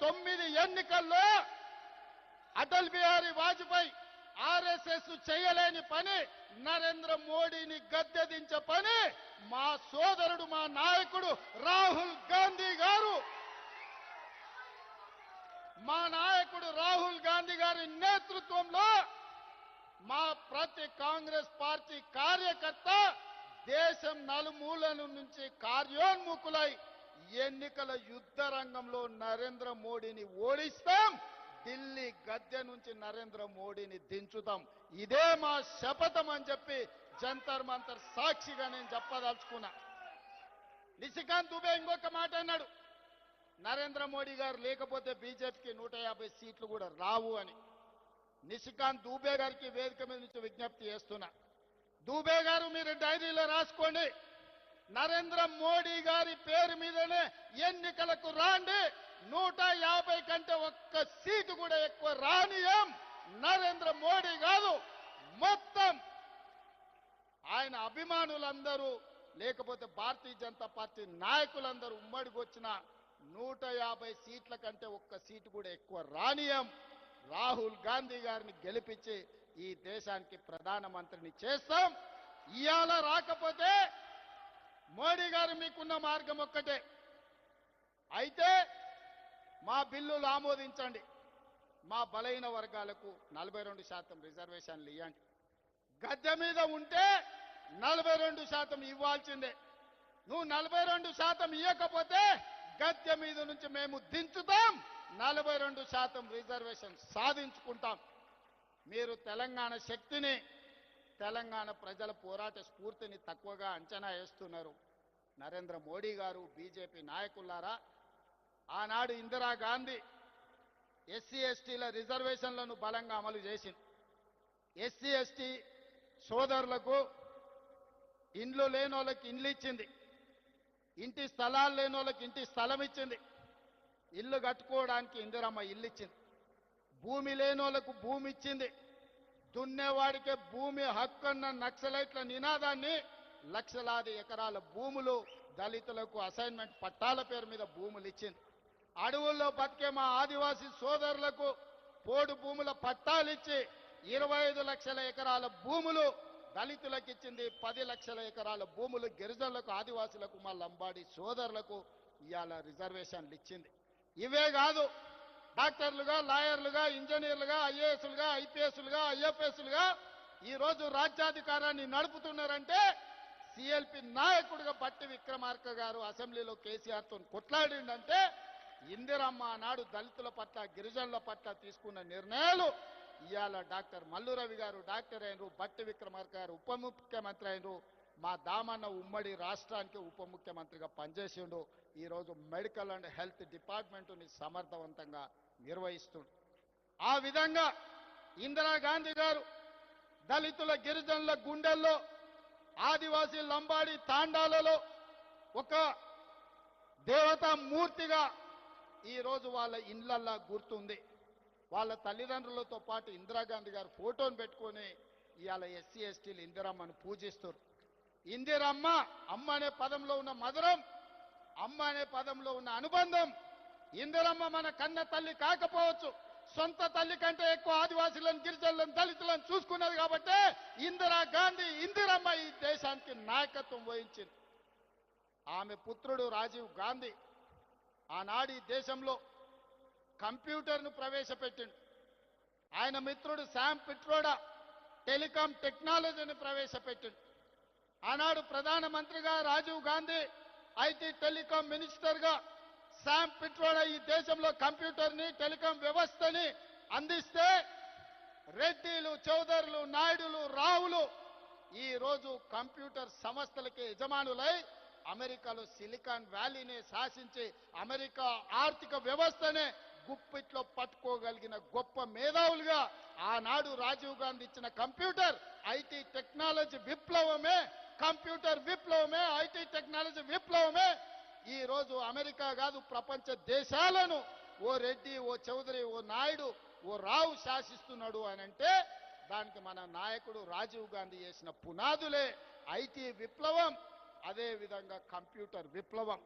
తొమ్మిది ఎన్నికల్లో అటల్ బిహారీ వాజ్పేయి ఆర్ఎస్ఎస్ చేయలేని పని నరేంద్ర మోడీని గద్దెదించే పని మా సోదరుడు మా నాయకుడు రాహుల్ గాంధీ గారు. మా నాయకుడు రాహుల్ గాంధీ గారి నేతృత్వంలో మా ప్రతి కాంగ్రెస్ పార్టీ కార్యకర్త దేశం నలుమూలల నుంచి కార్యోన్ముఖులై ఎన్నికల యుద్ధ రంగంలో నరేంద్ర మోడీని ఓడిస్తాం ఢిల్లీ గద్దె నుంచి నరేంద్ర మోడీని దించుతాం. ఇదే మా శపథం అని చెప్పి జంతర్ మంతర్ సాక్షిగా నేను చెప్పదలుచుకున్నా. నిశికాంత్ దుబే ఇంకొక మాట అన్నాడు నరేంద్ర మోడీ గారు లేకపోతే బీజేపీకి నూట యాభై సీట్లు కూడా రావు అని. నిశికాంత్ దూబే గారికి వేదిక మీద నుంచి విజ్ఞప్తి చేస్తున్నా. దూబే గారు మీరు డైరీలో రాసుకోండి. నరేంద్ర మోడీ గారి పేరు మీదనే ఎన్నికలకు రాండి. నూట యాభై కంటే ఒక్క సీటు కూడా ఎక్కువ రానియం నరేంద్ర మోడీ కాదు. మొత్తం ఆయన అభిమానులందరూ లేకపోతే భారతీయ జనతా పార్టీ నాయకులందరూ ఉమ్మడికి వచ్చిన నూట యాభై సీట్ల కంటే ఒక్క సీటు కూడా ఎక్కువ రానియం రాహుల్ గాంధీ గారిని గెలిపించి ఈ దేశానికి ప్రధానమంత్రిని చేస్తాం. ఇవాళ రాకపోతే మోడీ గారు మీకున్న మార్గం ఒక్కటే. అయితే మా బిల్లులు ఆమోదించండి. మా బలైన వర్గాలకు నలభై రెండు శాతం రిజర్వేషన్లు ఇవ్వండి గద్దె మీద ఉంటే నలభై రెండు శాతం ఇవ్వాల్సిందే. నువ్వు నలభై రెండు శాతం ఇవ్వకపోతే గద్దె మీద నుంచి మేము దించుతాం. నలభై రెండు శాతం రిజర్వేషన్ సాధించుకుంటాం. మీరు తెలంగాణ శక్తిని తెలంగాణ ప్రజల పోరాట స్ఫూర్తిని తక్కువగా అంచనా వేస్తున్నారు. నరేంద్ర మోడీ గారు బీజేపీ నాయకులారా ఆనాడు ఇందిరాగాంధీ ఎస్సీ ఎస్టీల రిజర్వేషన్లను బలంగా అమలు చేసింది. ఎస్సీ ఎస్టీ సోదరులకు ఇండ్లు లేని వాళ్ళకి ఇండ్లు ఇచ్చింది. ఇంటి స్థలాలు లేని వాళ్ళకి ఇంటి స్థలం ఇచ్చింది. ఇల్లు కట్టుకోవడానికి ఇందిరమ్మ ఇల్లు ఇచ్చింది. భూమి లేని వాళ్ళకు భూమి ఇచ్చింది. దున్నేవాడికే భూమి హక్కు అన్న నక్సలైట్ల నినాదాన్ని లక్షలాది ఎకరాల భూములు దళితులకు అసైన్మెంట్ పట్టాల పేరు మీద భూములు ఇచ్చింది. అడవుల్లో బతికే మా ఆదివాసీ సోదరులకు పోడు భూముల పట్టాలు ఇచ్చి ఇరవై ఐదు లక్షల ఎకరాల భూములు దళితులకు ఇచ్చింది. పది లక్షల ఎకరాల భూములు గిరిజనులకు ఆదివాసులకు మా లంబాడి సోదరులకు ఇవాళ రిజర్వేషన్లు ఇచ్చింది. ఇవే కాదు డాక్టర్లుగా లాయర్లుగా ఇంజనీర్లుగా ఐఏఎస్లుగా ఐపీఎస్లుగా ఐఎఫ్ఎస్లుగా ఈరోజు రాజ్యాధికారాన్ని నడుపుతున్నారంటే సిఎల్పి నాయకుడిగా బట్టి విక్రమార్క గారు అసెంబ్లీలో కేసీఆర్తో కొట్లాడిండంటే ఇందిరమ్మ నాడు దళితుల పట్ల గిరిజనుల పట్ల తీసుకున్న నిర్ణయాలు ఇవాళ డాక్టర్ మల్లు రవి గారు డాక్టర్ అయినరు బట్టి విక్రమార్క గారు ఉప ముఖ్యమంత్రి అయినరు. మా దామన్న ఉమ్మడి రాష్ట్రానికి ఉప ముఖ్యమంత్రిగా పనిచేసిండు. ఈరోజు మెడికల్ అండ్ హెల్త్ డిపార్ట్మెంటుని సమర్థవంతంగా నిర్వహిస్తుండు. ఆ విధంగా ఇందిరాగాంధీ గారు దళితుల గిరిజనుల గుండెల్లో ఆదివాసీ లంబాడి తాండాలలో ఒక దేవతా మూర్తిగా ఈరోజు వాళ్ళ ఇండ్లల్లా గుర్తుంది. వాళ్ళ తల్లిదండ్రులతో పాటు ఇందిరాగాంధీ గారు ఫోటోను పెట్టుకొని ఇవాళ ఎస్సీ ఎస్టీలు ఇందిరామ్మను పూజిస్తారు ఇందిరమ్మ అమ్మ అనే పదంలో ఉన్న మధురం అమ్మ అనే పదంలో ఉన్న అనుబంధం. ఇందిరమ్మ మన కన్న తల్లి కాకపోవచ్చు. సొంత తల్లి కంటే ఎక్కువ ఆదివాసులను గిరిజనులను దళితులను చూసుకున్నది కాబట్టి ఇందిరా గాంధీ ఇందిరమ్మ ఈ దేశానికి నాయకత్వం వహించింది. ఆమె పుత్రుడు రాజీవ్ గాంధీ ఆనాడు దేశంలో కంప్యూటర్ను ప్రవేశపెట్టిండు. ఆయన మిత్రుడు శామ్ పిట్రోడా టెలికాం టెక్నాలజీని ప్రవేశపెట్టిండు. ఆనాడు ప్రధానమంత్రిగా రాజీవ్ గాంధీ ఐటీ టెలికాం మినిస్టర్గా శామ్ పిట్రోడా ఈ దేశంలో కంప్యూటర్ని టెలికాం వ్యవస్థని అందిస్తే రెడ్డిలు చౌదరులు నాయుడులు రావులు ఈ రోజు కంప్యూటర్ సంస్థలకి యజమానులై అమెరికాలో సిలికాన్ వ్యాలీని శాసించి అమెరికా ఆర్థిక వ్యవస్థనే గుప్పిట్లో పట్టుకోగలిగిన గొప్ప మేధావులుగా ఆనాడు రాజీవ్ గాంధీ ఇచ్చిన కంప్యూటర్ ఐటీ టెక్నాలజీ విప్లవమే కంప్యూటర్ విప్లవమే ఐటీ టెక్నాలజీ విప్లవమే. ఈరోజు అమెరికా కాదు ప్రపంచ దేశాలను ఓ రెడ్డి ఓ చౌదరి ఓ నాయుడు ఓ రావు శాసిస్తున్నాడు అని అంటే దానికి మన నాయకుడు రాజీవ్ గాంధీ చేసిన పునాదులే. ఐటీ విప్లవం అదేవిధంగా కంప్యూటర్ విప్లవం.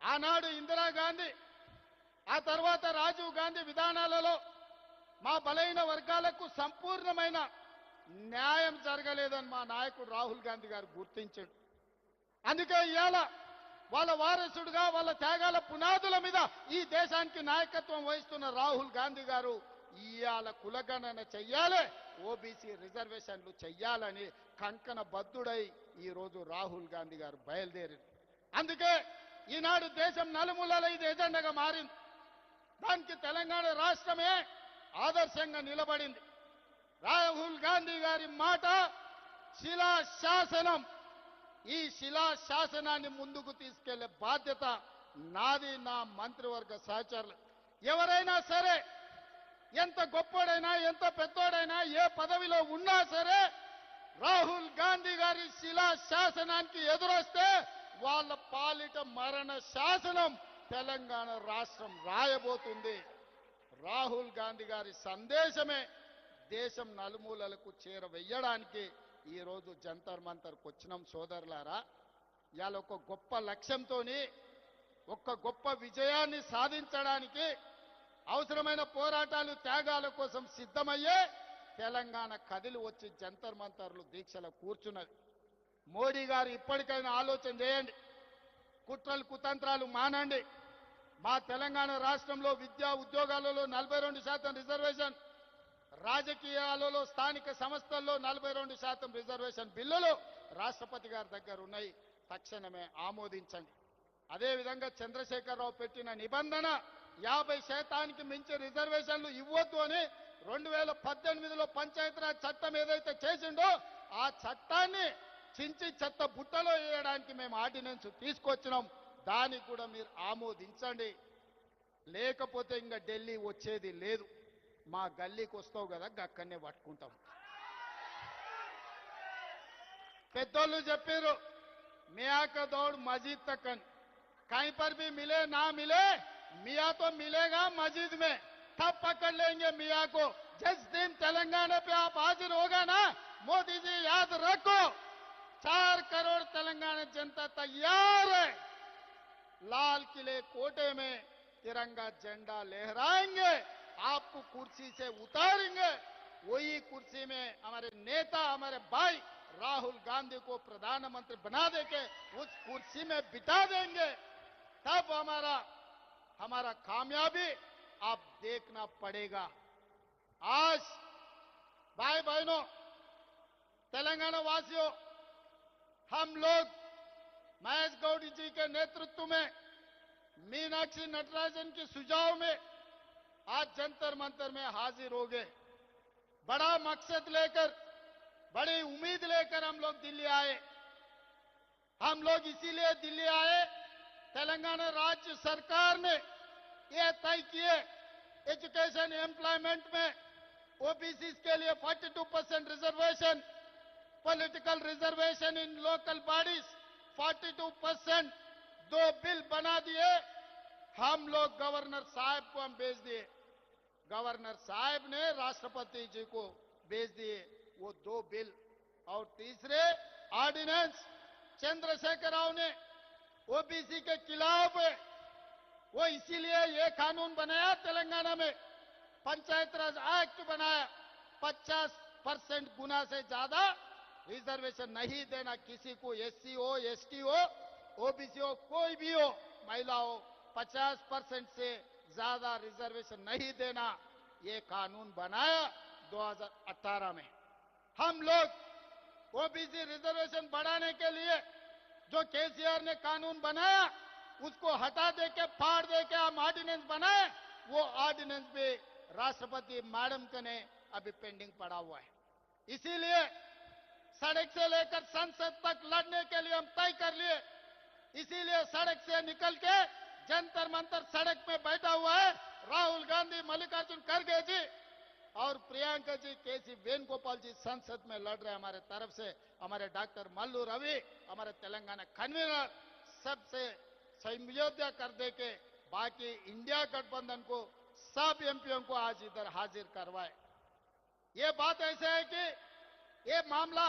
ఆనాడు ఇందిరాగాంధీ ఆ తర్వాత రాజీవ్ గాంధీ విధానాలలో మా బలైన వర్గాలకు సంపూర్ణమైన న్యాయం జరగలేదని మా నాయకుడు రాహుల్ గాంధీ గారు గుర్తించాడు. అందుకే ఇవాళ వాళ్ళ వారసుడుగా వాళ్ళ త్యాగాల పునాదుల మీద ఈ దేశానికి నాయకత్వం వహిస్తున్న రాహుల్ గాంధీ గారు ఇవాళ కులగణన చెయ్యాలి ఓబీసీ రిజర్వేషన్లు చెయ్యాలని కంకణ బద్దుడై ఈరోజు రాహుల్ గాంధీ గారు బయలుదేరింది అందుకే ఈనాడు దేశం నలుమూలల ఇది ఎజెండగా మారింది. దానికి తెలంగాణ రాష్ట్రమే ఆదర్శంగా నిలబడింది. రాహుల్ గాంధీ గారి మాట శిలా శాసనం. ఈ శిలా శాసనాన్ని ముందుకు తీసుకెళ్ళే బాధ్యత నాది నా మంత్రివర్గ సహచరులు. ఎవరైనా సరే ఎంత గొప్పోడైనా ఎంత పెద్దోడైనా ఏ పదవిలో ఉన్నా సరే రాహుల్ గాంధీ గారి శిలా శాసనానికి ఎదురొస్తే వాళ్ళ పాలిట మరణ శాసనం తెలంగాణ రాష్ట్రం రాయబోతుంది. రాహుల్ గాంధీ గారి సందేశమే. దేశం నలుమూలలకు చేరవేయడానికి ఈరోజు జంతర్ మంతర్కి వచ్చినాం సోదరులారా. ఇవాళ ఒక గొప్ప లక్ష్యంతోని ఒక గొప్ప విజయాన్ని సాధించడానికి అవసరమైన పోరాటాలు త్యాగాల కోసం సిద్ధమయ్యే తెలంగాణ కదిలి వచ్చి జంతర్ మంతర్లు దీక్షలో కూర్చున్నది. మోడీ గారు ఇప్పటికైనా ఆలోచన చేయండి. కుట్రలు కుతంత్రాలు మానండి. మా తెలంగాణ రాష్ట్రంలో విద్యా ఉద్యోగాలలో నలభై రెండు శాతం రిజర్వేషన్ రాజకీయాలలో స్థానిక సంస్థల్లో నలభై రెండు శాతం రిజర్వేషన్ బిల్లులు రాష్ట్రపతి గారి దగ్గర ఉన్నాయి. తక్షణమే ఆమోదించండి. అదేవిధంగా చంద్రశేఖరరావు పెట్టిన నిబంధన యాభై శాతానికి మించి రిజర్వేషన్లు ఇవ్వద్దు అని రెండు వేల పద్దెనిమిదిలో పంచాయతీరాజ్ చట్టం ఏదైతే చేసిండో ఆ చట్టాన్ని చించి చెత్త బుట్టలో వేయడానికి మేము ఆర్డినెన్స్ తీసుకొచ్చినాం. దానికి కూడా మీరు ఆమోదించండి. లేకపోతే ఇంకా ఢిల్లీ వచ్చేది లేదు. మా గల్లీకి వస్తావు కదా అక్కడనే పట్టుకుంటాం పెద్దోళ్ళు చెప్పారు మియా का दौड़ मस्जिद तक कहीं पर भी मिले ना मिले मियाँ तो मिलेगा मस्जिद में तब पकड़ लेंगे मियाँ को जिस दिन तेलंगाना पे आप हाजिर होगा ना मोदी जी याद रखो चार करोड़ तेलंगाना जनता तैयार है लाल किले कोटे में तिरंगा झंडा लहराएंगे आपको कुर्सी से उतारेंगे, वही कुर्सी में हमारे नेता, हमारे भाई राहुल गांधी को प्रधानमंत्री बना देके उस कुर्सी में बिठा देंगे। तब हमारा हमारा कामयाबी आप देखना पड़ेगा। आज भाई बहनों तेलंगाना वासियों हम लोग महेश गौड़ी जी के नेतृत्व में, मीनाक्षी नटराजन के सुझाव में आज जंतर मंतर में हाजिर हो गए। बड़ा मकसद लेकर, बड़ी उम्मीद लेकर हम लोग दिल्ली आए। हम लोग इसीलिए दिल्ली आए, तेलंगाना राज्य सरकार ने यह तय किए, एजुकेशन, एम्प्लॉयमेंट में ओबीसी के लिए 42 percent reservation political reservation in local bodies 42 percent दो बिल बना दिए। हम लोग गवर्नर साहब को हम भेज दिए। गवर्नर साहब ने राष्ट्रपति जी को भेज दिए, वो दो बिल। और तीसरे ऑर्डिनेंस चंद्रशेखर राव ने ओबीसी के खिलाफ, वो इसीलिए ये कानून बनाया, तेलंगाना में पंचायत राज एक्ट बनाया 50 परसेंट गुना से ज़्यादा रिजर्वेशन नहीं देना किसी को, एससी हो, एसटी हो, ओबीसी हो, कोई भी हो, महिला हो 50 परसेंट से ज़्यादा रिजर्वेशन नहीं देना। ये कानून बनाया 2018 में। हम लोग ओबीसी रिजर्वेशन बढ़ाने के लिए जो केसीआर ने कानून बनाया, उसको हटा दे के फाड़ दे के हम ऑर्डिनेंस बनाए, वो ऑर्डिनेंस भी राष्ट्रपति मैडम के ने अभी पेंडिंग पड़ा हुआ है। इसीलिए सड़क से लेकर संसद तक लड़ने के लिए हम तय कर लिए। इसीलिए सड़क से निकल के जंतर मंतर सड़क में बैठा हुआ है। राहुल गांधी, मल्लिकार्जुन खड़गे जी और प्रियंका जी, केसी वेणुगोपाल जी संसद में लड़ रहे हमारे तरफ़ से। हमारे डॉक्टर मल्लू रवि, हमारे तेलंगाना कन्वीनर सबसे संयोज्य कर दे के बाकी इंडिया गठबंधन को, सब एमपीओ को आज इधर हाजिर करवाए। ये बात ऐसे है कि ये मामला,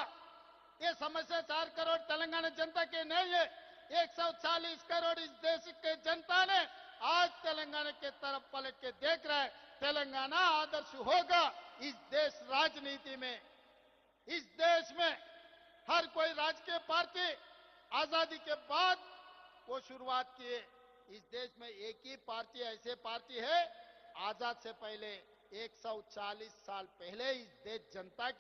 ये समस्या चार करोड़ तेलंगाना जनता के नहीं है। 140 करोड़ इस देश के जनता ने आज तेलंगाना के तरफ़ पलट के देख रहा है। तेलंगाना आदर्श होगा इस देश राजनीति में। इस देश में हर कोई राजकीय पार्टी आज़ादी के बाद वो शुरुआत किए। इस देश में एक ही पार्टी, ऐसे पार्टी है आज़ाद से पहले 140 साल पहले इस देश जनता के